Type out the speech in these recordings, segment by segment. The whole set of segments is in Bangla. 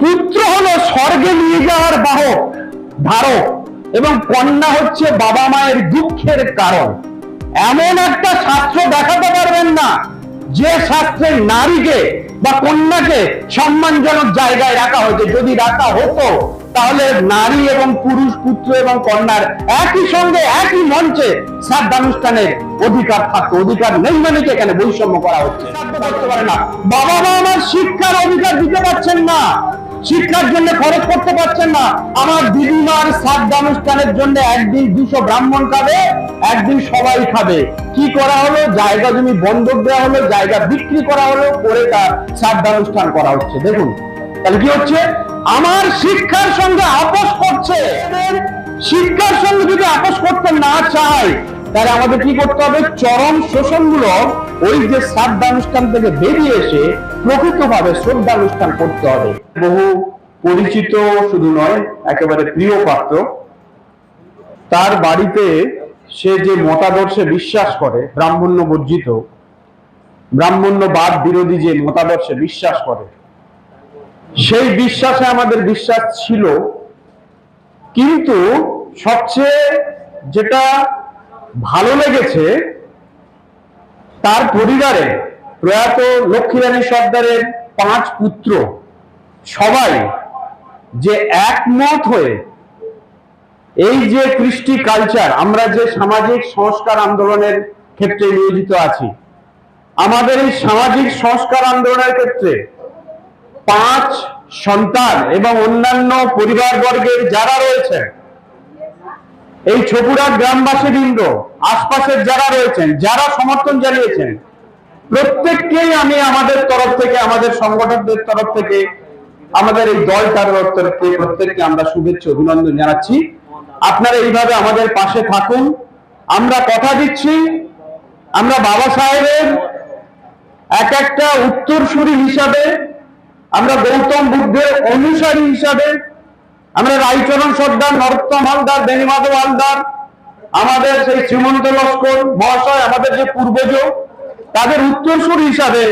পুত্র হলো স্বর্গে নিয়ে যাওয়ার বাহক, ধারক, এবং কন্যা হচ্ছে বাবা মায়ের দুঃখের কারণ। এমন একটা শাস্ত্র দেখাতে পারবেন না, যে শাস্ত্রে নারীকে বা কন্যাকে সম্মানজনক জায়গায় রাখা হয়েছে। যদি রাখা হতো, তাহলে নারী এবং পুরুষ, পুত্র এবং কন্যার একই সঙ্গে, একই মঞ্চে শ্রাদ্ধানুষ্ঠানের অধিকার থাকতো। অধিকার নেই মানে এখানে বৈষম্য করা হচ্ছে? না। বাবা মা আমার শিক্ষার অধিকার দিতে পারছেন না। শিক্ষার জন্য খরচ করতে পারছেন না। আমার দিদিমার শ্রাদ্ধানুষ্ঠানের জন্য একদিন দুশো ব্রাহ্মণ খাবে, একদিন সবাই খাবে। কি করা হলো? জায়গা জমি বন্ধক দেওয়া হলো, জায়গা বিক্রি করা হলো, করে তার শ্রাদ্ধানুষ্ঠান করা হচ্ছে। দেখুন, তাহলে কি হচ্ছে? আমার শিক্ষার সঙ্গে আপোষ করছে। শিক্ষার সঙ্গে যদি আপোষ করতে না চায়, তাহলে আমাদের কি করতে হবে? চরম শোষণমূলক ওই যে শ্রাদ্ধানুষ্ঠান থেকে বেরিয়ে এসে প্রকৃতভাবে শ্রদ্ধানুষ্ঠান করতে হবে। বহু পরিচিত শুধু নয়, একেবারে প্রিয় পাত্র, তার বাড়িতে সে যে মতাদর্শে বিশ্বাস করে, ব্রাহ্মণ্য বর্জিত ব্রাহ্মণ্যবাদ বিরোধী যে মতাদর্শে বিশ্বাস করে, সেই বিশ্বাসে আমাদের বিশ্বাস ছিল। কিন্তু সবচেয়ে যেটা ভালো লেগেছে, তার পরিবারে প্রয়াত লক্ষ্মীরানী সর্দারের পাঁচ পুত্র। সবাই যে একমত হয়ে এই যে কৃষ্টি কালচার আমরা যে সামাজিক সংস্কার আন্দোলনের ক্ষেত্রে নিয়োজিত আছি, আমাদের এই সামাজিক সংস্কার আন্দোলনের ক্ষেত্রে পাঁচ সন্তান এবং অন্যান্য পরিবারবর্গের যারা রয়েছে, এই ছপুরা গ্রামবাসী বৃন্দ আশপাশের যারা রয়েছেন, যারা সমর্থন জানিয়েছেন প্রত্যেককেই আমি আমাদের তরফ থেকে, আমাদের সংগঠকদের তরফ থেকে, আমাদের এই দলটার তরফ থেকে প্রত্যেককে আমরা শুভেচ্ছা, অভিনন্দন জানাচ্ছি। আপনারা এইভাবে আমাদের পাশে থাকুন। আমরা কথা দিচ্ছি, আমরা বাবা সাহেবের এক একটা উত্তরসূরি হিসাবে, আমরা গৌতম বুদ্ধের অনুসারী হিসাবে, আমরা রায়চরণ সর্দার, নরোত্তম হালদার, বেণীমাধব হালদার, আমাদের সেই শ্রীমন্ত লস্কর মহাশয়, আমাদের যে পূর্বজ তাদের উত্তরসূরি হিসাবে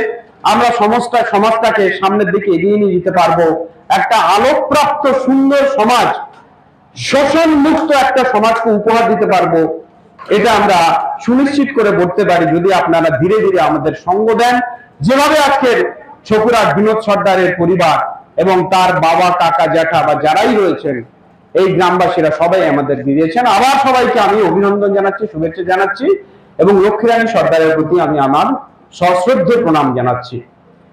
আমরা সমস্ত সমাজটাকে সামনের দিকে এগিয়ে নিয়ে যেতে পারব। একটা আলোকপ্রাপ্ত সুন্দর সমাজ শোষণ মুক্ত একটা সমাজকে উপহার দিতে পারব। এটা আমরা সুনিশ্চিত করে বলতে পারি যদি আপনারা ধীরে ধীরে আমাদের সঙ্গ দেন। যেভাবে আজকের ছকুরার বিনোদ সর্দারের পরিবার এবং তার বাবা, কাকা, জ্যাঠা বা যারাই রয়েছেন, এই গ্রামবাসীরা সবাই আমাদের দিয়েছেন। আবার সবাইকে আমি অভিনন্দন জানাচ্ছি, শুভেচ্ছা জানাচ্ছি। এবং লক্ষ্মীরানী সর্দারের প্রতি আমি আমার সশ্রদ্ধ প্রণাম জানাচ্ছি।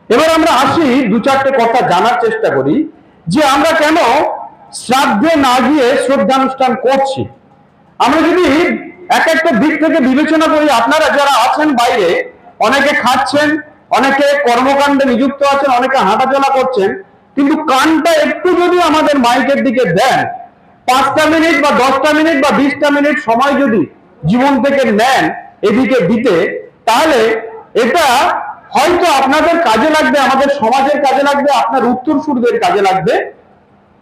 এবার আমরা আসি দু চারটে কথা জানার চেষ্টা করি যে আমরা কেন শ্রাদ্ধে না গিয়ে শ্রদ্ধানুষ্ঠান করছি। আমরা যদি এক একটা দিক থেকে বিবেচনা করি, আপনারা যারা আছেন বাইরে, অনেকে খাচ্ছেন, অনেকে কর্মকাণ্ডে নিযুক্ত আছেন, অনেকে হাঁটাচলা করছেন, কিন্তু কানটা একটু যদি আমাদের মাইকের দিকে দেন, পাঁচটা মিনিট বা দশটা মিনিট বা বিশটা মিনিট সময় যদি জীবন থেকে নেন এদিকে দিতে তাহলে এটা হয়তো আপনাদের কাজে লাগবে, আমাদের সমাজের কাজে লাগবে, আপনার উত্তরসূরদের কাজে লাগবে।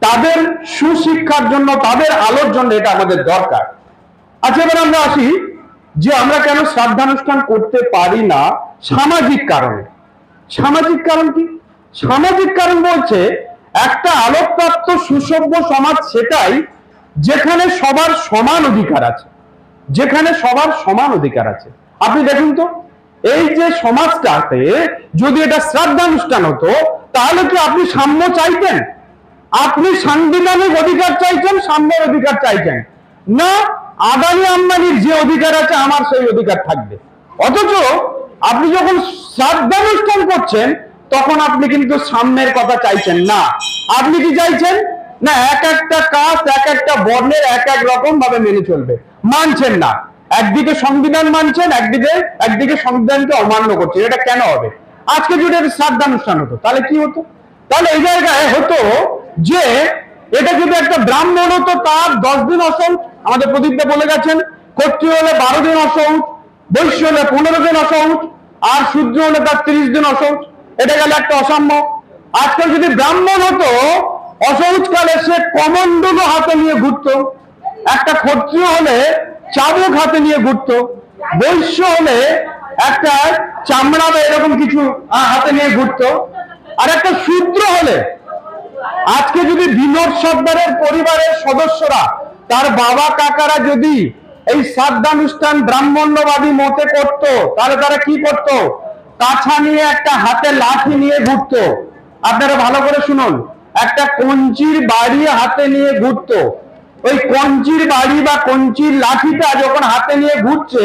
তাদের সুশিক্ষার জন্য, তাদের আলোর জন্য এটা আমাদের দরকার। আচ্ছা এবার আমরা আসি যে আমরা কেন শ্রাদ্ধানুষ্ঠান করতে পারি না সামাজিক কারণে। সামাজিক কারণ কি? সামাজিক কারণ বলছে, একটা আলোকপ্রাপ্ত সুসভ্য সমাজ সেটাই যেখানে সবার সমান অধিকার আছে। যেখানে সবার সমান অধিকার আছে। আপনি দেখুন তো, এই যে সমাজটাতে যদি এটা শ্রাদ্ধানুষ্ঠান হতো, তাহলে কি আপনি সাম্য চাইতেন? আপনি সাংবিধানিক অধিকার চাইছেন সাম্যের অধিকার চাইছেন না, আদানি আম্বানির যে অধিকার আছে, আমার সেই অধিকার থাকবে। অথচ আপনি যখন শ্রাদ্ধানুষ্ঠান করছেন, তখন আপনি কিন্তু সাম্যের কথা চাইছেন না। আপনি কি চাইছেন? না, এক একটা কাজ, এক একটা বর্ণের এক এক রকম ভাবে মেনে চলবে। মানছেন না। একদিকে সংবিধান মানছেন, একদিকে একদিকে সংবিধানকে অমান্য করছেন। এটা কেন হবে? আজকে যদি একটা শ্রাদ্ধানুষ্ঠান হতো, তাহলে কি হতো? তাহলে এই জায়গায় হতো যে এটা যদি একটা ব্রাহ্মণ হতো, তার দশ দিন অসৌচ আমাদের প্রদীপটা বলে গেছেন ক্ষত্রিয় হলে বারো দিন অসৌচ বৈশ্য হলে পনেরো দিন অসৌচ আর সূর্য হলে তার তিরিশ দিন অসৌচ এটা গেল একটা অসাম্য। আজকাল যদি ব্রাহ্মণ হতো অসৌচকালে সে কমণ্ডলও হাতে নিয়ে ঘুরতো। একটা ক্ষত্রিয় হলে চাবুক হাতে নিয়ে ঘুরতো, বৈশ্য হলে একটা চামড়া বা এরকম কিছু হাতে নিয়ে ঘুরতো। আর একটা শূদ্র হলে, আজকে যদি বিনোদ সর্দারের পরিবারের সদস্যরা, তার বাবা কাকারা যদি এই শ্রাদ্ধানুষ্ঠান ব্রাহ্মণ্যবাদী মতে করত, তাহলে তারা কি করত? কাছা নিয়ে একটা হাতে লাঠি নিয়ে ঘুরতো। আপনারা ভালো করে শুনুন, একটা কঞ্চির বাড়ি হাতে নিয়ে ঘুরতো। ওই কঞ্চির বাড়ি বা কঞ্চির লাঠিটা যখন হাতে নিয়ে ঘুরছে,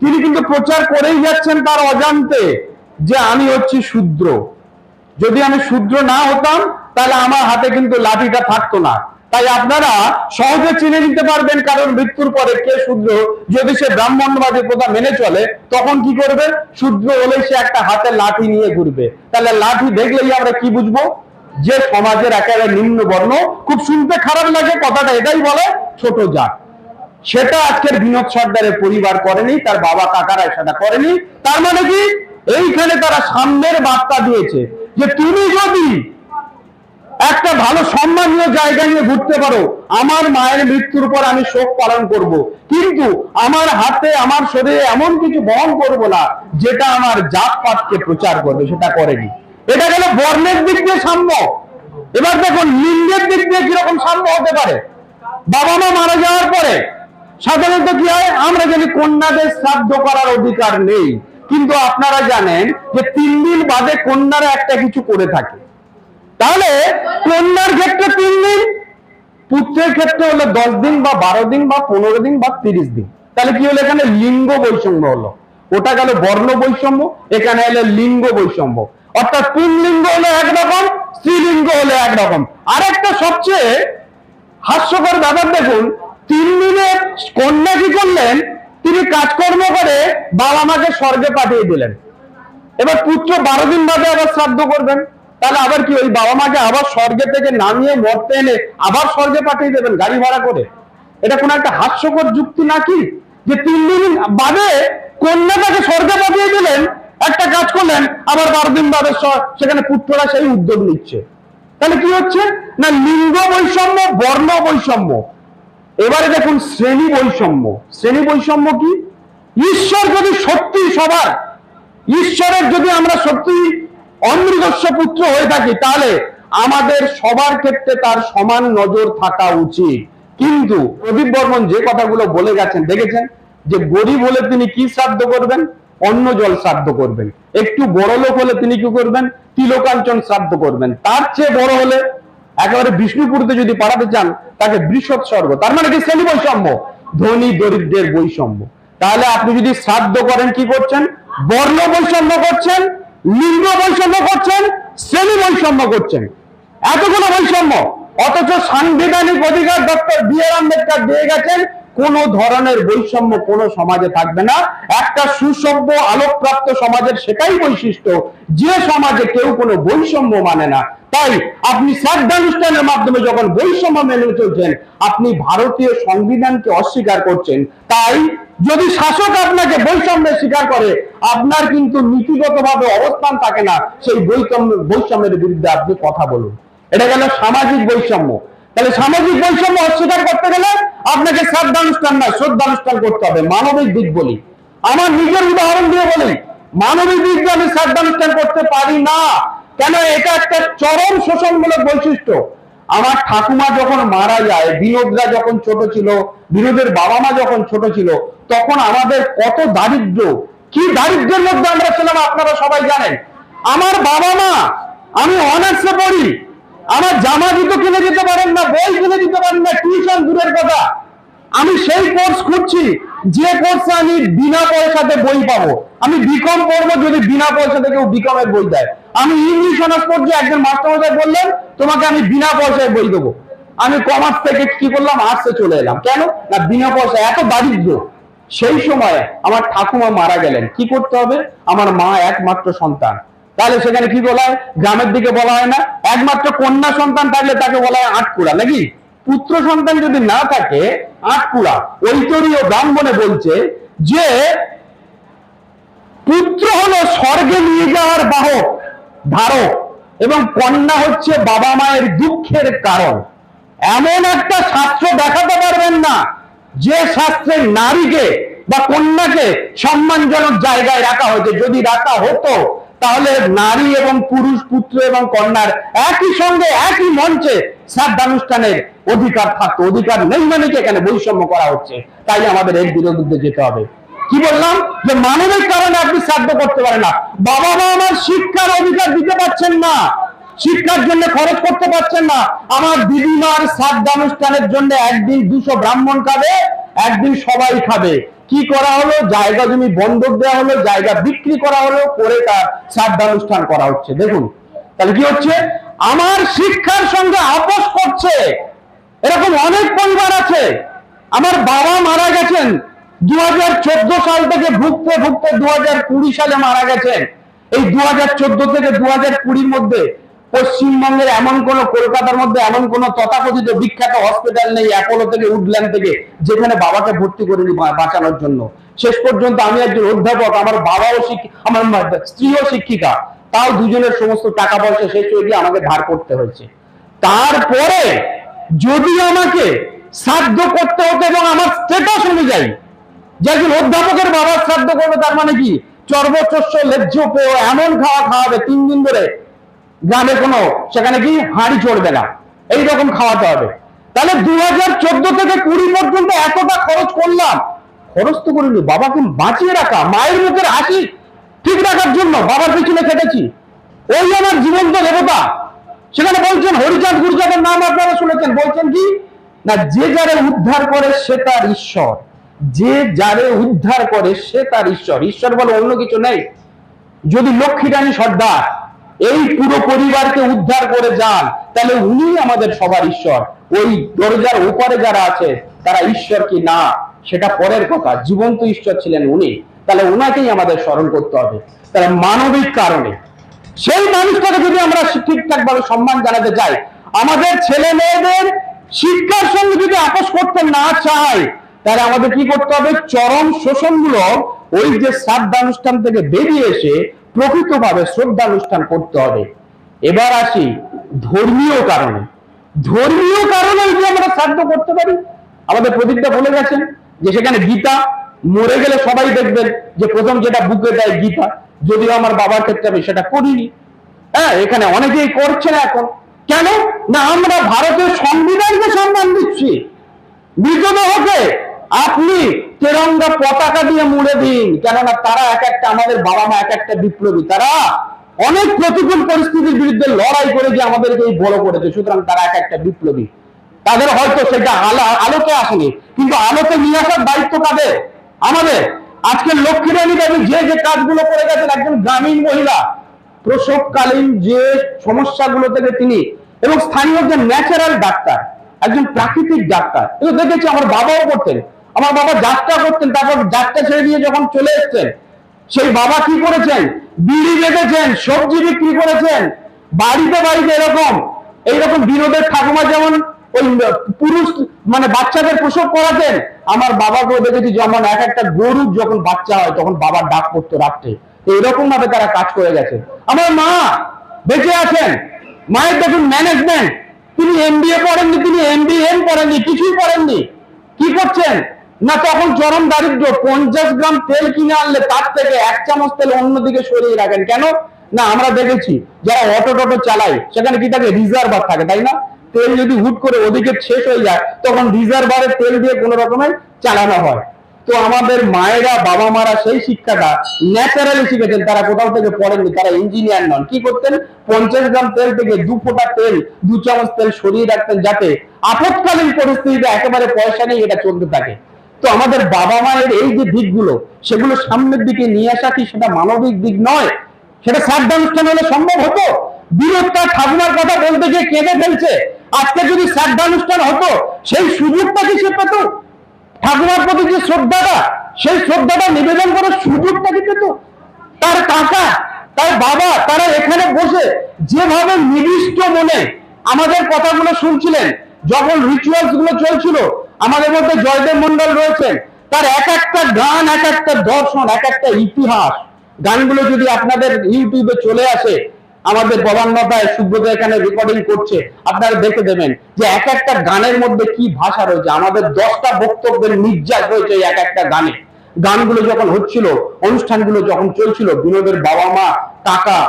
তিনি কিন্তু প্রচার করেই যাচ্ছেন তার অজান্তে যে আমি হচ্ছি শূদ্র। যদি আমি শূদ্র না হতাম, তাহলে আমার হাতে কিন্তু লাঠিটা থাকতো না। তাই আপনারা সহজে চিনে নিতে পারবেন কারণ মৃত্যুর পরে কে শূদ্র। যদি সে ব্রাহ্মণবাদী প্রথা মেনে চলে, তখন কি করবে? শূদ্র হলে সে একটা হাতে লাঠি নিয়ে ঘুরবে। তাহলে লাঠি দেখলেই আমরা কি বুঝব? যে সমাজের একেবারে নিম্ন বর্ণ, খুব শুনতে খারাপ লাগে, কথাটা এটাই বলে, ছোট জাত। সেটা আজকের বিনোদ সর্দারের পরিবার করেনি, তার বাবা কাকারা সেটা করেনি। তার মানে কি? এইখানে তারা সামনের বার্তা দিয়েছে যে তুমি যদি একটা ভালো সম্মানীয় জায়গা নিয়ে ঘুরতে পারো, আমার মায়ের মৃত্যুর পর আমি শোক পালন করব। কিন্তু আমার হাতে, আমার শরীরে এমন কিছু বহন করব না, যেটা আমার জাতপাতকে প্রচার করবে, সেটা করেনি। এটা গেল বর্ণের দিক দিয়ে সাম্য। এবার দেখুন, লিঙ্গের দিক দিয়ে কীরকম সাম্য হতে পারে? বাবা মা মারা যাওয়ার পরে সাধারণত কি হয়? আমরা জানি কন্যাদের শ্রাদ্ধ করার অধিকার নেই। কিন্তু আপনারা জানেন যে তিন দিন বাদে কন্যারা একটা কিছু করে থাকে। তাহলে কন্যার ক্ষেত্রে তিন দিন, পুত্রের ক্ষেত্রে হলো দশ দিন বা বারো দিন বা পনেরো দিন বা তিরিশ দিন। তাহলে কি হলো এখানে লিঙ্গ বৈষম্য হলো? ওটা গেল বর্ণ বৈষম্য, এখানে হলো লিঙ্গ বৈষম্য। অর্থাৎ পুংলিঙ্গ হলো একরকম স্ত্রীলিঙ্গ হলো একরকম আরেকটা সবচেয়ে হাস্যকর ব্যাপার দেখুন তিন দিনে কন্যা কি করলেন? তিনি কাজকর্ম করে বাবা মাকে স্বর্গে পাঠিয়ে দিলেন। এবার পুত্র বারো দিন বাদে আবার শ্রাদ্ধ করবেন। তাহলে আবার কি ওই বাবা মাকে আবার স্বর্গে থেকে নামিয়ে মরতে এনে আবার স্বর্গে পাঠিয়ে দেবেন গাড়ি ভাড়া করে? এটা কোনো একটা হাস্যকর যুক্তি নাকি? যে তিন দিন বাদে কন্যাটাকে স্বর্গে পাঠিয়ে দিলেন একটা কাজ করলেন, আবার বারো দিন বাদে সেখানে পুত্ররা সেই উদ্যোগ নিচ্ছে। তাহলে কি হচ্ছে? না, লিঙ্গ বৈষম্য, বর্ণ বৈষম্য। এবারে দেখুন, শ্রেণি বৈষম্য। শ্রেণি বৈষম্য কি? ঈশ্বর যদি সত্যি সবার, ঈশ্বরের যদি আমরা সত্যি অমৃতস্ব পুত্র হয়ে থাকি, তাহলে আমাদের সবার ক্ষেত্রে তার সমান নজর থাকা উচিত। কিন্তু প্রদীপ বর্মন যে কথাগুলো বলে গেছেন, দেখেছেন? যে গরিব হলে তিনি কি শ্রাদ্ধ করবেন? অন্ন জল শ্রাদ্ধ করবেন। একটু বড় লোক হলে তিনি কি করবেন? তিলকাঞ্চন শ্রাদ্ধ করবেন। তার চেয়ে বড় হলে একেবারে বিষ্ণুপুরতে যদি পাঠাতে চান, তাকে বৃষৎসর্গ তার মানে কি? শ্রেণি বৈষম্য। ধনী দরিদ্রের বৈষম্য। তাহলে আপনি যদি শ্রাদ্ধ করেন, কি করছেন? বর্ণ বৈষম্য করছেন, লিঙ্গ বৈষম্য করছেন, শ্রেণি বৈষম্য করছেন। এতগুলো বৈষম্য। অথচ সাংবিধানিক অধিকার ডক্টর বি আর আম্বেদকর দিয়ে গেছেন কোন ধরনের বৈষম্য কোন সমাজে থাকবে না। একটা সুসভ্য, আলোকপ্রাপ্ত সমাজের সেটাই বৈশিষ্ট্য। যে সমাজে কেউ কোনো বৈষম্য মানে না। তাই আপনি শ্রাদ্ধানুষ্ঠানের মাধ্যমে যখন বৈষম্য মেনে চলছেন, আপনি ভারতীয় সংবিধানকে অস্বীকার করছেন। তাই যদি শাসক আপনাকে বৈষম্যের স্বীকার করে, আপনার কিন্তু নীতিগতভাবে অবস্থান থাকে না। সেই বৈষম্য বৈষম্যের বিরুদ্ধে আপনি কথা বলুন। এটা গেল সামাজিক বৈষম্য। তাহলে সামাজিক বৈষম্য অস্বীকার করতে গেলে আপনাকে শ্রদ্ধানুষ্ঠান না শ্রদ্ধানুষ্ঠান করতে হবে, মানবিক দিক বলি। আমার নিজের উদাহরণ দিয়ে বলি, মানবিক দিক দিয়ে আমি শ্রদ্ধানুষ্ঠান করতে পারি না। কেন? এটা একটা চরম শোষণমূলক বৈশিষ্ট্য। আমার ঠাকুমা যখন মারা যায়, বিনোদরা যখন ছোট ছিল, বিনোদের বাবা মা যখন ছোট ছিল, তখন আমাদের কত দারিদ্র, কি দারিদ্রের মধ্যে আমরা ছিলাম আপনারা সবাই জানেন। আমার বাবা মা আমি অনার্সে পড়ি, আমার জামা জুতো কিনে বই না টিউশন দূরের কথা। আমি সেই কোর্স খুঁজছি, যে কোর্সে আমি বিনা পয়সাতে বই পাবো। আমি বিকম পড়ব যদি বিনা পয়সাতে কেউ বিকম এর বই দেয়। আমি ইংলিশ অনার্স পড়ছি, একজন মাস্টারমশাই বললেন, তোমাকে আমি বিনা পয়সায় বই দেবো। আমি কমার্স থেকে কি করলাম? আর্টসে চলে এলাম। কেন? না, বিনা পয়সা এত দারিদ্র। সেই সময় আমার ঠাকুমা মারা গেলেন। কি করতে হবে? আমার মা একমাত্র সন্তান। তাহলে সেখানে কি বলা হয়? গ্রামের দিকে বলা হয় না? একমাত্র কন্যা সন্তান থাকলে তাকে বলা হয় আটকুড়া, নাকি? পুত্র সন্তান যদি না থাকে আটকুড়া ঐতরীয় ব্রাহ্মণে বলছে যে, পুত্র হলো স্বর্গে নিয়ে যাওয়ার বাহক, ধারক, এবং কন্যা হচ্ছে বাবা মায়ের দুঃখের কারণ। এমন একটা শাস্ত্র দেখাতে পারবেন না, যে শাস্ত্রে নারীকে বা কন্যাকে সম্মানজনক জায়গায় রাখা হয়েছে। যদি রাখা হতো তাহলে নারী এবং পুরুষ পুত্র এবং কন্যার একই সঙ্গে একই মঞ্চে শ্রাদ্ধানুষ্ঠানের অধিকার থাকতো। অধিকার নেই মানে এখানে বৈষম্য করা হচ্ছে? তাই আমাদের এর বিরুদ্ধে যেতে হবে। কি বললাম? যে মানবিক কারণে আপনি শ্রাদ্ধ করতে পারেন না। বাবা মা আমার শিক্ষার অধিকার দিতে পারছেন না। শিক্ষার জন্য খরচ করতে পারছেন না। আমার দিদিমার শ্রাদ্ধানুষ্ঠানের জন্য একদিন দুশো ব্রাহ্মণ খাবে, একদিন সবাই খাবে। কি করা হলো? জায়গা জমি বন্ধক দেওয়া হলো, জায়গা বিক্রি করা হলো, করে তার শ্রাদ্ধানুষ্ঠান করা হচ্ছে। দেখুন, তাহলে কি হচ্ছে? আমার শিক্ষার সঙ্গে আপোষ করছে। এরকম অনেক পরিবার আছে। আমার বাবা মারা গেছেন। দু হাজার চোদ্দ সাল থেকে ভুগতে ভুগতে দু হাজার কুড়ি সালে মারা গেছেন। এই দু হাজার চোদ্দ থেকে দু কুড়ির মধ্যে পশ্চিমবঙ্গের এমন কোন কলকাতার মধ্যে এমন কোন তথাকথিত বিখ্যাত হসপিটাল নেই অ্যাপোলো থেকে উডল্যান্ড থেকে যেখানে বাবাকে ভর্তি করে বাঁচানোর জন্য। শেষ পর্যন্ত আমি একজন অধ্যাপক, আমার বাবাও আমার স্ত্রীও শিক্ষিকা। তাও দুজনের সমস্ত টাকা পয়সা শেষ হয়ে গিয়ে আমাকে ধার করতে হয়েছে। তারপরে যদি আমাকে শ্রাদ্ধ করতে হতো এবং আমার স্টেটাস অনুযায়ী যে একজন অধ্যাপকের বাবার শ্রাদ্ধ করবে, তার মানে কি? চর্বচস্য লেজ্জ পেয় এমন খাওয়া খাওয়াবে, তিন দিন ধরে গ্রামে কোনো, সেখানে কি হাঁড়ি চড়বে না। এইরকম খাওয়াতে হবে। তাহলে দু হাজার চোদ্দ থেকে কুড়ি পর্যন্ত এতটা খরচ করলাম। খরচ তো করিনি, বাবাকে বাঁচিয়ে রাখা, মায়ের মুখের হাসি ঠিক রাখার জন্য বাবার পিছনে খেটেছি। ওই আমার জীবন্ত দেবতা। সেখানে বলছেন, হরিচাঁদ গুরুচাঁদের নাম আপনারা শুনেছেন। বলছেন কি? না, যে যারে উদ্ধার করে সে তার ঈশ্বর। যে যারে উদ্ধার করে সে তার ঈশ্বর। ঈশ্বর বলে অন্য কিছু নেই। যদি লক্ষ্মী রানী সর্দার এই পুরো পরিবারকে উদ্ধার করে যান। তাহলে উনি আমাদের সবার ঈশ্বর। ওই দরজার উপরে যারা আছে, তারা ঈশ্বর কি না? সেটা পরের কথা। জীবন্ত ঈশ্বর ছিলেন উনি। তাহলে উনাকেই আমাদের স্মরণ করতে হবে। তাহলে মানবিক কারণে। সেই মানুষটাকে যদি আমরা ঠিকঠাক ভাবে সম্মান জানাতে চাই, আমাদের ছেলে মেয়েদের শিক্ষার সঙ্গে যদি আপোষ করতে না চাই, তাহলে আমাদের কি করতে হবে? চরম শোষণমূলক ওই যে শ্রাদ্ধানুষ্ঠান থেকে বেরিয়ে এসে প্রকৃতভাবে শ্রদ্ধানুষ্ঠান করতে হবে। এবার আসি ধর্মীয় কারণে। ধর্মীয় কারণে যদি আমরা শ্রাদ্ধ করতে পারি, আমাদের প্রদীপটা বলে গেছেন যে সেখানে গীতা, মরে গেলে সবাই দেখবেন যে প্রথম যেটা বুকে দেয় গীতা, যদিও আমার বাবার ক্ষেত্রে আমি সেটা করিনি। হ্যাঁ এখানে অনেকেই করছে না এখন। কেন? না, আমরা ভারতের সংবিধানকে সম্মান দিচ্ছি। মৃতদেহকে আপনি তেরঙ্গা পতাকা দিয়ে মুড়ে দিন, কেননা তারা এক একটা আমাদের বাবা মা, এক একটা বিপ্লবী। তারা অনেক প্রতিকূল পরিস্থিতির বিরুদ্ধে লড়াই করে যে আমাদেরকে এই বড় করেছে, সুতরাং তারা এক একটা বিপ্লবী। তাদের হয়তো সেটা আলো আলোতে আসেনি, কিন্তু আলোতে নিয়ে আসার দায়িত্ব কাদের? আমাদের। আজকে লক্ষ্মী রানী দেবী যে যে কাজগুলো করে গেছেন, একজন গ্রামীণ মহিলা, প্রসবকালীন যে সমস্যাগুলো থেকে তিনি এবং স্থানীয় যে ন্যাচারাল ডাক্তার, একজন প্রাকৃতিক ডাক্তার এগুলো দেখেছি আমার বাবাও করতেন। আমার বাবা যাত্রা করতেন, তারপর যাত্রা ছেড়ে দিয়ে যখন চলে এসছেন, সেই বাবা কি করেছেন? বিড়ি বেঁধেছেন, সবজি বিক্রি করেছেন। বাড়িতে বাড়িতে এরকম, এইরকম বিনোদের ঠাকুমা যেমন ওই পুরুষ মানে বাচ্চাদের প্রসব করাতেন, আমার বাবাকেও দেখেছি যেমন এক একটা গরুর যখন বাচ্চা হয়, তখন বাবার ডাক পড়তো রাত্রে। এইরকম ভাবে তারা কাজ করে গেছে আমার মা বেঁচে আছেন। মায়ের দেখুন ম্যানেজমেন্ট তিনি এমবিএ পড়েননি তিনি এমবিএম পড়েননি কিছুই পড়েননি কি করছেন? না, তখন চরম দারিদ্র পঞ্চাশ গ্রাম তেল কিনে আনলে তার থেকে এক চামচ তেল অন্যদিকে সরিয়ে রাখেন। কেন? না, আমরা দেখেছি যারা অটো টোটো চালায়, সেখানে কি থাকে? রিজার্ভার থাকে, তাই না? তেল যদি হুট করে ওদিকে শেষ হয়ে যায়, তখন রিজার্ভারের তেল দিয়ে কোনো রকমের চালানো হয়। তো আমাদের মায়েরা, বাবা মারা সেই শিক্ষাটা ন্যাচারালি শিখেছেন, তারা কোথাও থেকে পড়েননি, তারা ইঞ্জিনিয়ার নন। কি করতেন? পঞ্চাশ গ্রাম তেল থেকে দু ফোঁটা তেল, দু চামচ তেল সরিয়ে রাখতেন যাতে আপৎকালীন পরিস্থিতিতে একেবারে পয়সা নেই এটা চলতে থাকে। তো আমাদের বাবা মায়ের এই যে দিকগুলো, সেগুলো সামনের দিকে নিয়ে আসা কি সেটা মানবিক দিক নয়? সেটা শ্রাদ্ধানুষ্ঠান হলে সম্ভব হতো? বীরত্বা ঠাকুমার কথা বলতে গিয়ে কেঁদে ফেলছে। আজকে যদি শ্রাদ্ধানুষ্ঠান হতো, সেই সুযোগটা কি সে পেত? ঠাকুমার প্রতি যে শ্রদ্ধাটা, সেই শ্রদ্ধাটা নিবেদন করার সুযোগটা কি পেত? তার কাকা, তার বাবা, তারা এখানে বসে যেভাবে নিবিষ্ট মনে আমাদের কথাগুলো শুনছিলেন, যখন রিচুয়ালসগুলো চলছিল আমাদের মধ্যে জয়দেব মন্ডল রয়েছেন তার এক একটা গান, এক একটা দর্শন, এক একটা ইতিহাস। গানগুলো যদি আপনাদের ইউটিউবে চলে আসে, আমাদের প্রধানমন্ত্রী সুব্রত এখানে রেকর্ডিং করছে, আপনারা দেখে দেবেন যে এক একটা গানের মধ্যে কি ভাষা রয়েছে। আমাদের দশটা বক্তব্যের নির্যাস রয়েছে এক একটা গানে। গানগুলো যখন হচ্ছিল, অনুষ্ঠানগুলো যখন চলছিল, বিনোদের বাবা মা, কাকা,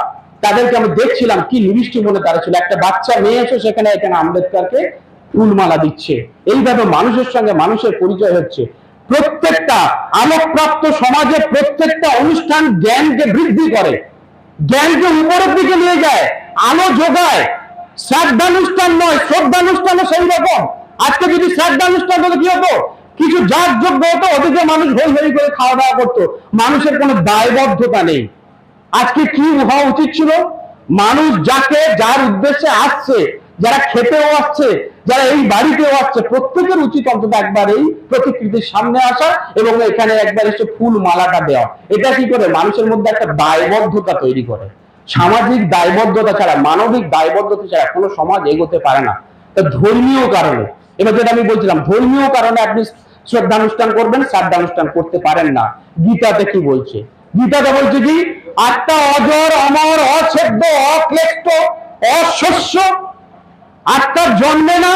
তাদেরকে আমি দেখছিলাম কি নিবিষ্টি মনে তারা ছিল। একটা বাচ্চা মেয়ে এসে সেখানে এখানে আম্বেদকরকে ফুলমালা দিচ্ছে। এইভাবে মানুষের সঙ্গে মানুষের পরিচয় হচ্ছে। প্রত্যেকটা আলোকপ্রাপ্ত সমাজে প্রত্যেকটা অনুষ্ঠান জ্ঞানকে বৃদ্ধি করে। জ্ঞানকে উপরের দিকে নিয়ে যায়, আলো যোগায়। শ্রাদ্ধানুষ্ঠান নয়, শ্রদ্ধানুষ্ঠানও সেই রকম। আজকে যদি শ্রাদ্ধানুষ্ঠান হতো, কি হতো? কিছু যার যোগ্য হতো ওদিকে মানুষ হই হই করে খাওয়া দাওয়া করতো। মানুষের কোনো দায়বদ্ধতা নেই। আজকে কি হওয়া উচিত ছিল? মানুষ যাকে, যার উদ্দেশ্যে আসছে, যারা খেতেও আসছে যারা এই বাড়িতে আসছে, প্রত্যেকের উচিত অন্তত একবার এই প্রতিকৃতির সামনে আসা এবং এখানে একবার এসে ফুল মালাটা দেওয়া। এটা কি করে? মানুষের মধ্যে একটা দায়বদ্ধতা তৈরি করে। সামাজিক দায়বদ্ধতা ছাড়া, মানবিক দায়বদ্ধতা ছাড়া কোনো সমাজ এগোতে পারে না। তা ধর্মীয় কারণে। এবার যেটা আমি বলছিলাম, ধর্মীয় কারণে আপনি শ্রদ্ধানুষ্ঠান করবেন, শ্রাদ্ধানুষ্ঠান করতে পারেন না। গীতাতে কি বলছে? গীতাতে বলছে কি, আত্মা অজর, অমর, অছেদ্য, অক্লেষ্ট, অশস্য আত্মার জন্মে না,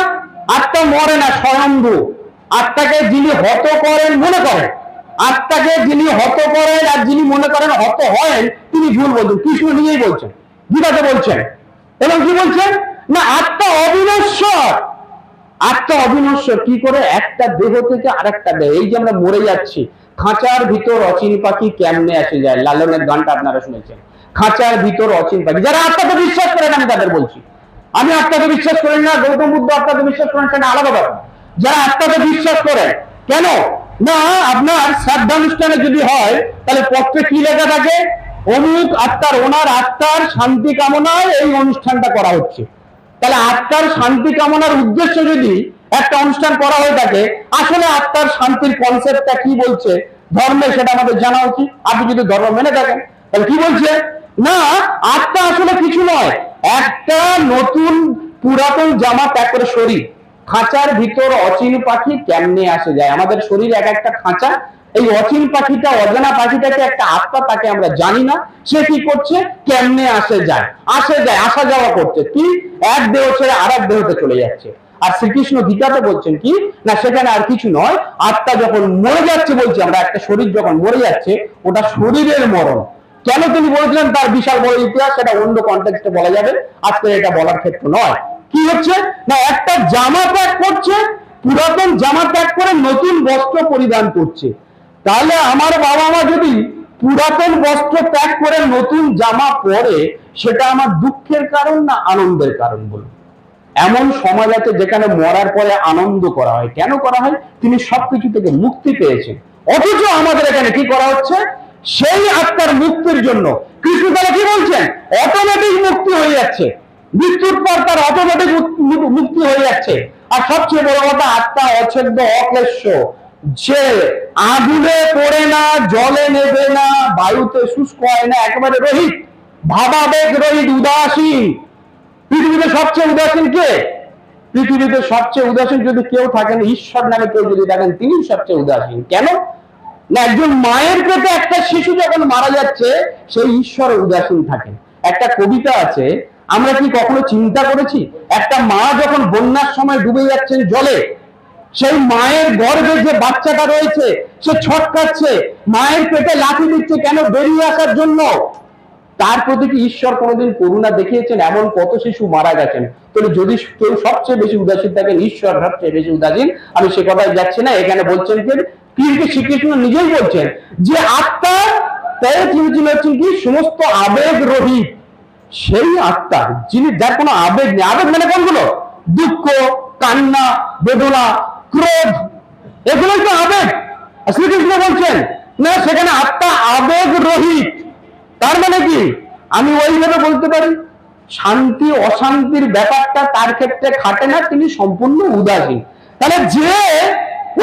আত্মা মরে না, স্বয়ম্ভু। আত্মাকে যিনি হত করেন, মনে করেন। আত্মাকে যিনি হত করেন আর যিনি মনে করেন হত হয় তিনি ভুল বলছেন, কৃষ্ণ নিজেই বলছেন, গীতাতে বলছেন। এবং কি বলছেন? না, আত্মা অবিনশ্বর। আত্মা অবিনশ্বর কি করে? একটা দেহ থেকে আরেকটা দেহ। এই যে আমরা মরে যাচ্ছি, খাঁচার ভিতর অচিন পাখি কেমনে আসে যায়? লালনের গানটা আপনারা শুনেছেন। খাঁচার ভিতর অচিন পাখি। যারা আত্মাকে বিশ্বাস করেন আমি তাদের বলছি। আমি আত্মাকে বিশ্বাস করি না, গৌতম বুদ্ধ আত্মাকে বিশ্বাস করেন সেটা আলাদা ব্যাপার। যারা আত্মাকে বিশ্বাস করে, কেন? না, আপনার শ্রাদ্ধানুষ্ঠানে যদি হয়, তাহলে পত্রে কি লেখা থাকে? অমুক আত্মার ওনার আত্মার শান্তি কামনায় এই অনুষ্ঠানটা করা হচ্ছে। তাহলে আত্মার শান্তি কামনার উদ্দেশ্য যদি একটা অনুষ্ঠান করা হয়ে থাকে, আসলে আত্মার শান্তির কনসেপ্টটা কি বলছে? ধর্মে সেটা আমাদের জানা উচিত। আপনি যদি ধর্ম মেনে থাকেন, তাহলে কি বলছে? না, আত্মা আসলে কিছু নয়। একটা নতুন পুরাতন জামা ত্যাগ করে শরীর। খাঁচার ভিতর অচিন পাখি কেমনে আসে যায়? আমাদের শরীর এক একটা খাঁচা। এই অচিন পাখিটা, অজানা পাখিটাকে একটা আত্মা তাকে আমরা জানি না। সে কি করছে? কেমনে আসে যায়? আসে যায়, আসা যাওয়া করছে। কি? এক দেহ ছেড়ে আর এক দেহতে চলে যাচ্ছে। আর শ্রীকৃষ্ণ গীতাতে বলছেন কি? না, সেখানে আর কিছু নয়। আত্মা যখন মরে যাচ্ছে বলছি আমরা, একটা শরীর যখন মরে যাচ্ছে, ওটা শরীরের মরণ। কেন তিনি বলেছিলেন তার বিশাল বড় ইতিহাস? সেটা অন্য কন্টেক্সটে বলা যাবে। আজকে এটা বলার ক্ষেত্র নয়। কি হচ্ছে? না, একটা জামা ত্যাগ করছে, পুরাতন জামা ত্যাগ করে নতুন বস্ত্র পরিধান করছে। তাহলে আমার বাবা মা যদি পুরাতন বস্ত্র ত্যাগ করে নতুন জামা পরে, সেটা আমার দুঃখের কারণ না আনন্দের কারণ বলুন? এমন সমাজ আছে যেখানে মরার পরে আনন্দ করা হয়। কেন করা হয়? তিনি সবকিছু থেকে মুক্তি পেয়েছেন। অথচ আমাদের এখানে কি করা হচ্ছে? সেই আত্মার মুক্তির জন্য। কৃষ্ণ তারা কি বলছেন? অটোমেটিক মুক্তি হয়ে যাচ্ছে। মৃত্যুর পর তার অটোমেটিক মুক্তি হয়ে যাচ্ছে। আর সবচেয়ে বড় কথা, আত্মা অছেদ্য অক্লেশ্য। যে আগুনে পড়ে না, জলে নেবে না, বায়ুতে শুষ্ক হয় না, একেবারে রহিত, ভাবাবেগ রহিত, উদাসীন। পৃথিবীতে সবচেয়ে উদাসীন কে? পৃথিবীতে সবচেয়ে উদাসীন যদি কেউ থাকেন, ঈশ্বর নামে কেউ যদি থাকেন তিনি সবচেয়ে উদাসীন। কেন? একজন মায়ের পেটে একটা শিশু যখন মারা যাচ্ছে, সেই ঈশ্বর উদাসীন থাকেন একটা কবিতা আছে, আমরা কি কখনো চিন্তা করেছি? একটা মা যখন বন্যার সময় ডুবে যাচ্ছেন জলে, সেই মায়ের গর্ভে যে বাচ্চাটা রয়েছে, সে ছটকাচ্ছে। মায়ের পেটে লাঠি দিচ্ছে কেন বেরিয়ে আসার জন্য? তার প্রতি কি ঈশ্বর কোনোদিন করুণা দেখিয়েছেন? এমন কত শিশু মারা গেছেন। তাহলে যদি কেউ সবচেয়ে বেশি উদাসীন থাকেন, ঈশ্বর সবচেয়ে বেশি উদাসীন। আমি সে কথায় যাচ্ছি না, এখানে বলছেন যে কিন্তু শ্রীকৃষ্ণ নিজেই বলছেন যে আত্মা তাই তিনি যিনি কি? সমস্ত আবেগ রহিত। সেই আত্মা, যিনি যার কোনো আবেগ নেই। আবেগ মানে কোনগুলো? দুঃখ, কান্না, বেদনা, ক্রোধ। এগুলো তো আবেগ। শ্রীকৃষ্ণ বলছেন, না, সেখানে আত্মা আবেগ রহিত। তার মানে কি? আমি ওইভাবে বলতে পারি, শান্তি, অশান্তির ব্যাপারটা তার ক্ষেত্রে খাটে না, তিনি সম্পূর্ণ উদাসীন। তাহলে যে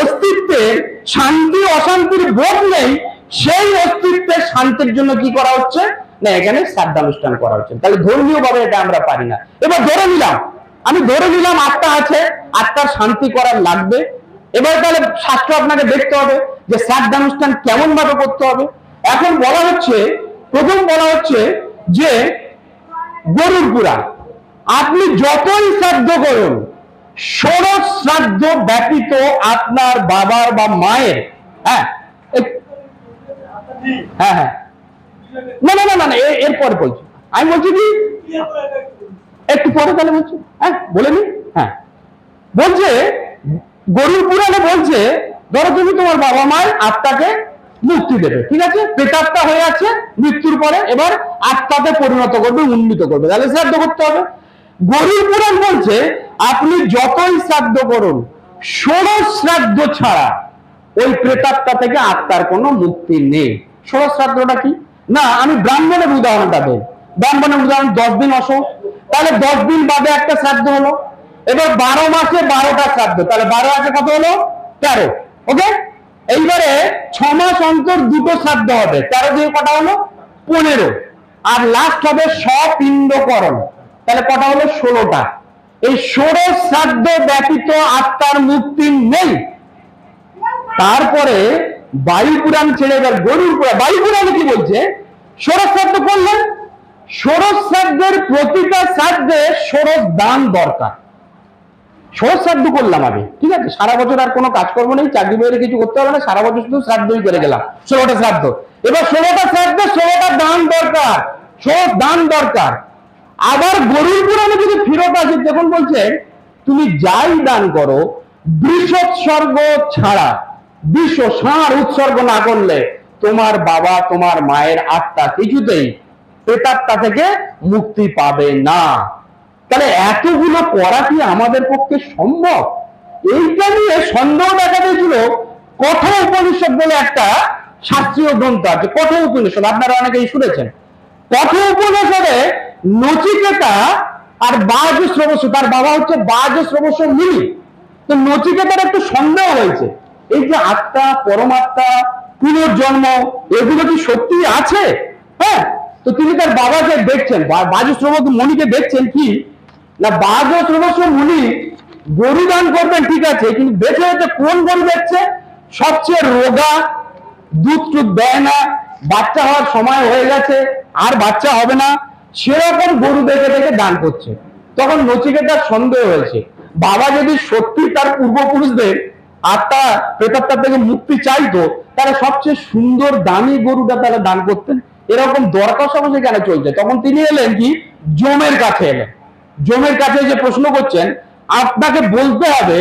অস্তিত্বের শান্তি, অশান্তির বোধ নেই, সেই অস্তিত্বের শান্তির জন্য কি করা হচ্ছে? না, এখানে শ্রাদ্ধানুষ্ঠান করা হচ্ছে। তাহলে ধর্মীয় ভাবে এটা আমরা পারি না। এবার ধরে নিলাম, আমি ধরে নিলাম আত্মা আছে, আত্মার শান্তি করার লাগবে। এবার তাহলে শাস্ত্র আপনাকে দেখতে হবে যে শ্রাদ্ধানুষ্ঠান কেমন ভাবে করতে হবে। এখন বলা হচ্ছে, প্রথম বলা হচ্ছে যে গরুর পুরাণ আপনি যতই শ্রাদ্ধ করুন ষোড়শ শ্রাদ্ধ ব্যতীত আপনার বাবার বা মায়ের। হ্যাঁ হ্যাঁ হ্যাঁ। না না না এরপরে বলছি। আমি বলছি কি? একটু পরে তাহলে বলছি। হ্যাঁ বলে নি? হ্যাঁ। বলছে, গরুর পুরাণে বলছে, ধরো তুমি তোমার বাবা মায়ের আত্মাকে মুক্তি দেবে, ঠিক আছে? প্রেতাত্মা হয়ে আছে, মৃত্যুর পরে এবার আত্মাতে পরিণত করবে, উন্নীত করবে। তাহলে শ্রাদ্ধ করতে হবে। গরুর পুরাণ বলছে আপনি যতই শ্রাদ্ধ করুন, ষোড়শ শ্রাদ্ধ ছাড়া ওই প্রেতাত্মা থেকে আত্মার কোনো মুক্তি নেই। ষোড়শ শ্রাদ্ধটা কি? না, আমি ব্রাহ্মণের উদাহরণটা দেব ব্রাহ্মণের উদাহরণ, দশ দিন অসহ তাহলে দশ দিন বাদে একটা শ্রাদ্ধ হলো। এবার বারো মাসে বারোটা শ্রাদ্ধ। তাহলে বারো মাসে কত হলো? তেরো। ওকে? এইবারে ছ মাস অন্তর দুটো শ্রাদ্ধ হবে। তেরো দিয়ে কটা হলো? পনেরো। আর লাস্ট হবে স্বপিণ্ডকরণ। তাহলে কটা হলো? ষোলোটা। এই ষোড়শ শ্রাদ্ধ ব্যতীত আত্মার মুক্তি নেই। তারপরে বায়ু পুরাণ ছেড়ে এবার গরুর পুরাণ। বায়ু পুরাণে কি বলছে? ষোড়শ শ্রাদ্ধ করলেন। ষোড়শ শ্রাদ্ধের প্রতিটা শ্রাদ্ধে ষোড়শ দান দরকার। ষোড়শ শ্রাদ্ধ করলাম আমি। ঠিক আছে? সারা বছর আর কোনো কাজকর্ম নেই, চাকরি বাইরে কিছু করতে হবে না, সারা বছর শুধু শ্রাদ্ধই করে গেলাম, ষোলোটা শ্রাদ্ধ। এবার ষোলোটা শ্রাদ্ধ ষোলোটা দান দরকার, ষোড়শ দান দরকার। আবার গরুর পুরাণে যদি ফিরত আসে, তখন বলছে, তুমি যাই দান করো বৃষৎসর্গ ছাড়া বিশ্ব সার উৎসর্গ না করলে তোমার বাবা, তোমার মায়ের আত্মা কিছুতেই প্রেতাত্মা থেকে মুক্তি পাবে না। তাহলে এতগুলো করা কি আমাদের পক্ষে সম্ভব? এইটা নিয়ে সন্দেহ দেখা দিয়েছিল কঠোর উপনিষদ বলে একটা শাস্ত্রীয় গ্রন্থ আছে, কঠোর উপনিষদ, আপনারা অনেকেই শুনেছেন। কঠোর উপনিষদে নচিকেতা আর বাজ শ্রবস্য তার বাবা হচ্ছে বাজ শ্রবস্য মুনি তো নচিকেতার একটু সন্দেহ হয়েছে এই যে আত্মা, পরমাত্মা, পুনর্জন্ম, এগুলো কি সত্যি আছে? হ্যাঁ তো তিনি তার বাবাকে দেখছেন বাজ শ্রবস্য মুনিকে দেখছেন কি? না বাজ ও শ্রবস্য মুনি গরু দান করবেন, ঠিক আছে, কিন্তু বেছে হচ্ছে কোন গরু দেখছে? সবচেয়ে রোগা দুধ টুধ দেয় না, বাচ্চা হওয়ার সময় হয়ে গেছে, আর বাচ্চা হবে না। সেরকম গরু দেখে দেখে দান করছে। তখন নচিকেতার সন্দেহ হয়েছে। বাবা যদি সত্যি তার পূর্বপুরুষদের আত্মা প্রেতাত্মা থেকে মুক্তি চাইতো, তাহলে সবচেয়ে সুন্দর দামি গরুটা তারা দান করতেন। এরকম দরকার সমস্যা কেন চলছে? তখন তিনি এলেন কি? জমের কাছে এলেন। জমের কাছে যে প্রশ্ন করছেন, আপনাকে বলতে হবে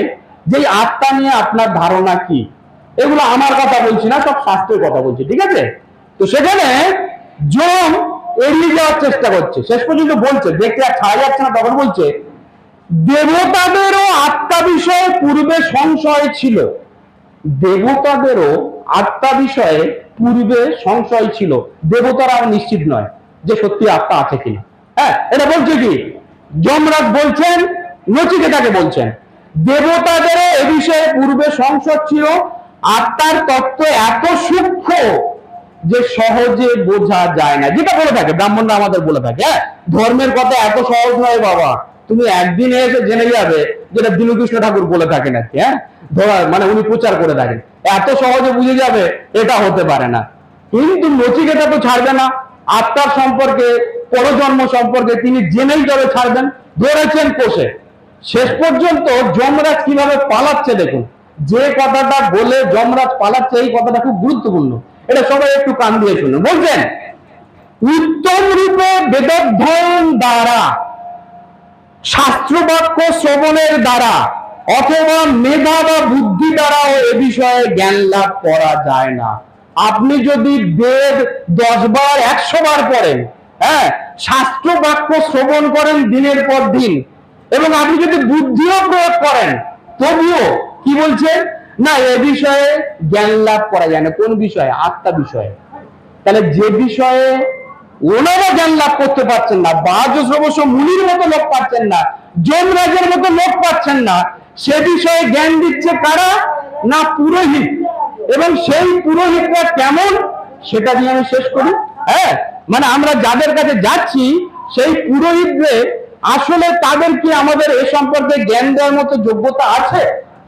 যে আত্মা নিয়ে আপনার ধারণা কি? এগুলো আমার কথা বলছি না, সব শাস্ত্রের কথা বলছি, ঠিক আছে? তো সেখানে জম এড়িয়ে যাওয়ার চেষ্টা করছে। শেষ পর্যন্ত বলছে, দেখতে আর ছাড়া যাচ্ছে না, তখন বলছে, দেবতাদেরও আত্মা বিষয়ে পূর্বে সংশয় ছিল। দেবতাদেরও আত্মা বিষয়ে পূর্বে সংশয় ছিল। দেবতারাও নিশ্চিত নয় যে সত্যি আত্মা আছে কিনা। হ্যাঁ এটা বলছে কি? যমরাজ বলছেন, নচিকেতাকে বলছেন, দেবতাদেরও এ বিষয়ে পূর্বে সংশয় ছিল, আত্মার তত্ত্ব এত সূক্ষ্ম যে সহজে বোঝা যায় না। যেটা বলে থাকে, ব্রাহ্মণরা আমাদের বলে থাকে হ্যাঁ? ধর্মের কথা এত সহজ নয় বাবা। তুমি একদিনে এসে জেনে যাবে যেটা দীনকৃষ্ণ ঠাকুর বলে থাকেন আর কি হ্যাঁ? ধরা মানে উনি প্রচার করে থাকেন। এত সহজে বুঝে যাবে, এটা হতে পারে না। কিন্তু নচিকেতা তো ছাড়বে না। আত্মার সম্পর্কে, পরজন্ম সম্পর্কে তিনি জেনেই তবে ছাড়বেন। ধরেছেন কোষে। শেষ পর্যন্ত যমরাজ কীভাবে পালাচ্ছে দেখুন। যে কথাটা বলে যমরাজ পালাচ্ছে, এই কথাটা খুব গুরুত্বপূর্ণ। এটা সবাই একটু কান দিয়ে শুনুন। বলছেন উত্তম রূপে বেদধ্যয়ন দ্বারা, শাস্ত্রবাক্য শ্রবণের দ্বারা, অথবা মেধা বা বুদ্ধি দ্বারাও এ বিষয়ে জ্ঞান লাভ করা যায় না। আপনি যদি বেদ দশ বার, একশো বার পড়েন হ্যাঁ শাস্ত্র বাক্য শ্রবণ করেন দিনের পর দিন, এবং আপনি যদি বুদ্ধিও প্রয়োগ করেন, তবুও কি বলছেন? না, এ বিষয়ে জ্ঞান লাভ করা যায় না। কোন বিষয়ে? আত্মা বিষয়ে। তাহলে যে বিষয়ে ওনারা জ্ঞান লাভ করতে পারছেন না বাজ শ্রবস মুনির মতো লোক পাচ্ছেন না, যমরাজের মতো লোক পাচ্ছেন না, সে বিষয়ে জ্ঞান দিচ্ছে কারা? না, পুরোহিত। এবং সেই পুরোহিতরা কেমন? সেটা দিয়ে আমি শেষ করি। হ্যাঁ মানে আমরা যাদের কাছে যাচ্ছি, সেই পুরোহিতদের আসলে তাদের কি আমাদের এ সম্পর্কে জ্ঞান দেওয়ার মতো যোগ্যতা আছে?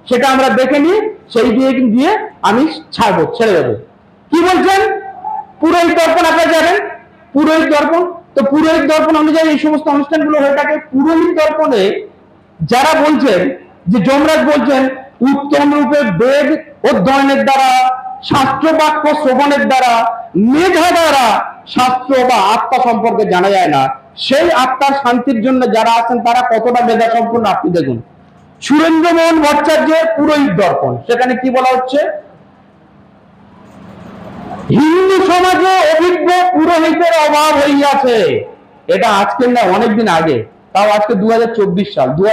সেটা আমরা দেখে নিই সেই দিয়ে দিয়ে আমি ছাড়বো, ছেড়ে দেবো। কি বলছেন? পুরোহিত দর্পণ আপনারা জানেন? পুরোহিত দর্পণ তো পুরোহিত দর্পণ অনুযায়ী এই সমস্ত অনুষ্ঠানগুলো হয়ে থাকে। পুরোহিত দর্পণে যারা বলছেন, যে যমরাজ বলছেন, উত্তম রূপে বেদ অধ্যয়নের দ্বারা, শাস্ত্র বাক্য শ্রবণের দ্বারা, মেধা দ্বারা শাস্ত্র বা আত্মা সম্পর্কে জানা যায় না। সেই আত্মার শান্তির জন্য যারা আছেন, তারা কতটা মেধা সম্পূর্ণ আপনি দেখুন। সুরেন্দ্র মোহন ভট্টাচার্যের পুরোহিত দর্পণ। সেখানে কি বলা হচ্ছে? হিন্দু সমাজে অভিজ্ঞ পুরোহিতের অভাব হইয়াছে। এটা আজকের না, অনেকদিন আগে। তাও আজকে দু সাল। দু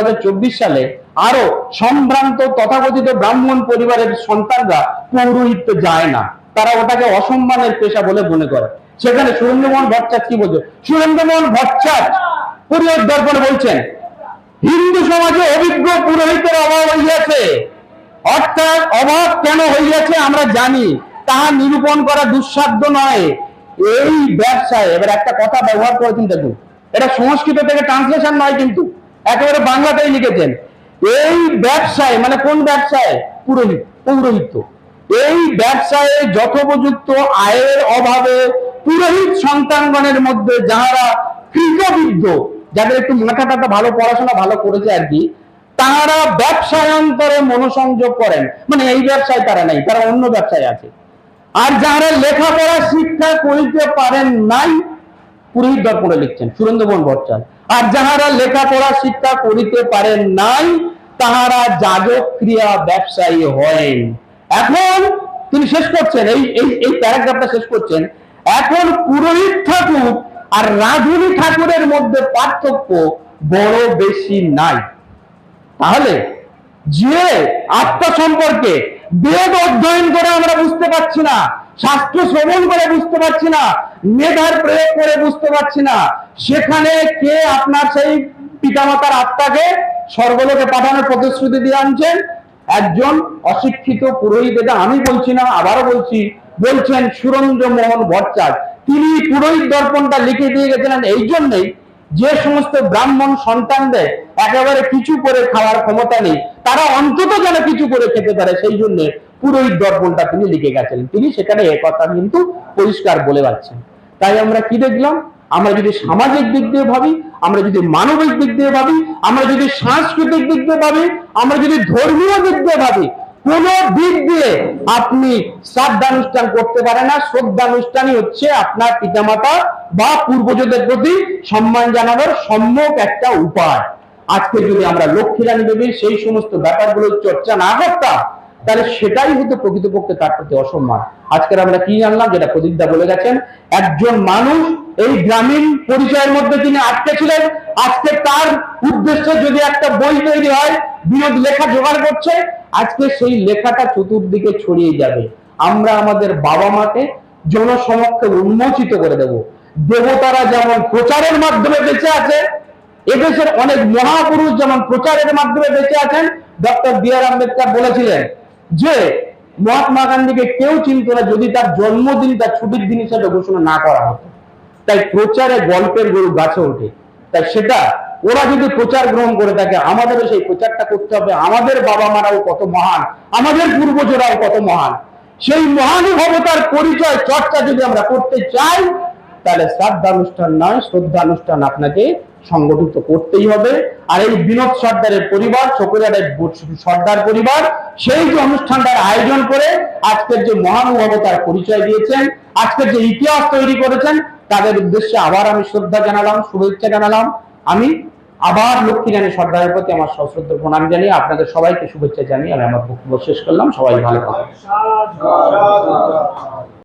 সালে আরও সম্ভ্রান্ত তথাকথিত ব্রাহ্মণ পরিবারের সন্তানরা পৌরোহিত্য যায় না। তারা ওটাকে অসম্মানের পেশা বলে মনে করে। সেখানে সুরেন্দ্রমোহন ভট্টাচার্য কি বলছে? সুরেন্দ্রমোহন ভট্টাচার্য পুরোহিত দর্পণে বলছেন হিন্দু সমাজে অভিজ্ঞ পুরোহিতের অভাব হইয়াছে। অর্থাৎ অভাব কেন হইয়াছে আমরা জানি, তাহা নিরূপণ করা দুঃসাধ্য নয়। এই ব্যবসায়, এবার একটা কথা ব্যবহার করেছেন, দেখুন। এটা সংস্কৃত থেকে ট্রান্সলেশন নয় কিন্তু, একেবারে বাংলাতেই লিখেছেন। এই ব্যবসায় মানে কোন ব্যবসায়? পুরোহিত, পৌরোহিত্য। এই ব্যবসায়ে যথোপযুক্ত আয়ের অভাবে পুরোহিত সন্তানগণের মধ্যে যাহারা কৃতবিদ্ধ যাদের একটু টাথা ভালো পড়াশোনা ভালো করেছে আর কি, তারা ব্যবসায়ন্তরে মনোসংযোগ করেন। মানে এই ব্যবসায় তারা নেই, তারা অন্য ব্যবসায় আছে। আর যারা লেখাপড়া, শিক্ষা করিতে পারেন নাই পুরোহিত দর্পণে লিখছেন সুরেন্দ্রমোহন ভট্টাচার্য। আর যাহারা লেখাপড়া, শিক্ষা করিতে পারেন নাই, তাহারা যাজক ক্রিয়া ব্যবসায়ী হয় এখন তিনি শেষ করছেন এই এই প্যারাগ্রাফটা শেষ করছেন। এখন পুরোহিত ঠাকুর আর রাধুনী ঠাকুরের মধ্যে পার্থক্য বড় বেশি নাই। তাহলে যে আত্মা সম্পর্কে বেদ অধ্যয়ন করে আমরা বুঝতে পারছি না, শাস্ত্র শ্রবণ করে বুঝতে পারছি না, মেধার প্রয়োগ করে বুঝতে পারছি না, সেখানে কে আপনার সেই পিতামাতার আত্মাকে স্বর্গলোকে পাঠানোর প্রতিশ্রুতি দিয়ে আনছেন? একজন অশিক্ষিত পুরোহিত, এটা আমি বলছি না, আবারও বলছি, বলছেন সুরেন্দ্র মোহন ভট্টাচার্য। তিনি পুরোহিত দর্পণটা লিখে দিয়ে গেছিলেন। এই জন্যই যে সমস্ত ব্রাহ্মণ সন্তানদের একেবারে কিছু করে খাওয়ার ক্ষমতা নেই। তারা অন্তত যেন কিছু করে খেতে পারে, সেই জন্য পুরোহিত দর্পণটা তিনি লিখে গেছেন। তিনি সেখানে কথা কিন্তু পরিষ্কার বলে যাচ্ছেন। তাই আমরা কি দেখলাম? আমরা যদি সামাজিক দিক দিয়ে ভাবি, আমরা যদি মানবিক দিক দিয়ে ভাবি, আমরা যদি সাংস্কৃতিক দিক দিয়ে ভাবি, আমরা যদি ধর্মীয় দিক দিয়ে ভাবি কোন দিক দিয়ে আপনি শ্রাদ্ধানুষ্ঠান করতে পারে না, শ্রদ্ধানুষ্ঠানই হচ্ছে আপনার পিতামাতা বা পূর্বজদের প্রতি সম্মান জানানোর সম্যক একটা উপায়। আজকে যদি আমরা লক্ষ্মী রানী দেবীর সেই সমস্ত ব্যাপারগুলো চর্চা না করতাম, তাহলে সেটাই হতো প্রকৃতপক্ষে তার প্রতি অসম্মান। আজকের আমরা কি জানলাম, যেটা প্রদীপদা বলে গেছেন, একজন মানুষ এই গ্রামীণ পরিচয়ের মধ্যে তিনি আটকে ছিলেন। আজকে তার উদ্দেশ্যে যদি একটা বই তৈরি হয়, বিনোদ লেখা জোগাড় করছে, আজকে সেই লেখাটা চতুর্দিকে ছড়িয়ে যাবে। আমরা আমাদের বাবা মাকে জনসমক্ষে উন্মোচিত করে দেব। দেবতারা যেমন প্রচারের মাধ্যমে বেঁচে আছে, এদেশের অনেক মহাপুরুষ যেমন প্রচারের মাধ্যমে বেঁচে আছেন, ডক্টর বি আর আম্বেদকর বলেছিলেন যে, মহাত্মা গান্ধীকে কেউ চিনত না যদি তার জন্মদিন তার ছুটির দিন হিসেবে ঘোষণা না করা হতো। তাই প্রচারে গল্পের গরু গাছে ওঠে। তাই সেটা ওরা যদি প্রচার গ্রহণ করে থাকে, আমাদেরও সেই প্রচারটা করতে হবে। আমাদের বাবা মারাও কত মহান, আমাদের পূর্বজরাও কত মহান। সেই মহানুভবতার পরিচয়, চর্চা যদি আমরা করতে চাই, তাহলে শ্রাদ্ধানুষ্ঠান নয়, শ্রদ্ধানুষ্ঠান আপনাকে সংগঠিত করতেই হবে। আর এই বিনোদ সর্দারের পরিবার চকরিয়ারের সর্দার পরিবার, সেই যে অনুষ্ঠানটার আয়োজন করে আজকের যে মহানুভবতার পরিচয় দিয়েছেন, আজকের যে ইতিহাস তৈরি করেছেন তাদের উদ্দেশ্যে আবার আমি শ্রদ্ধা জানালাম, শুভেচ্ছা জানালাম। আমি আবার লক্ষ্মী রানী সর্দারের প্রতি আমার সশ্রদ্ধ প্রণাম জানিয়ে আপনাদের সবাইকে শুভেচ্ছা জানিয়ে আমি আমার বক্তব্য শেষ করলাম। সবাই ভালো থাকুন।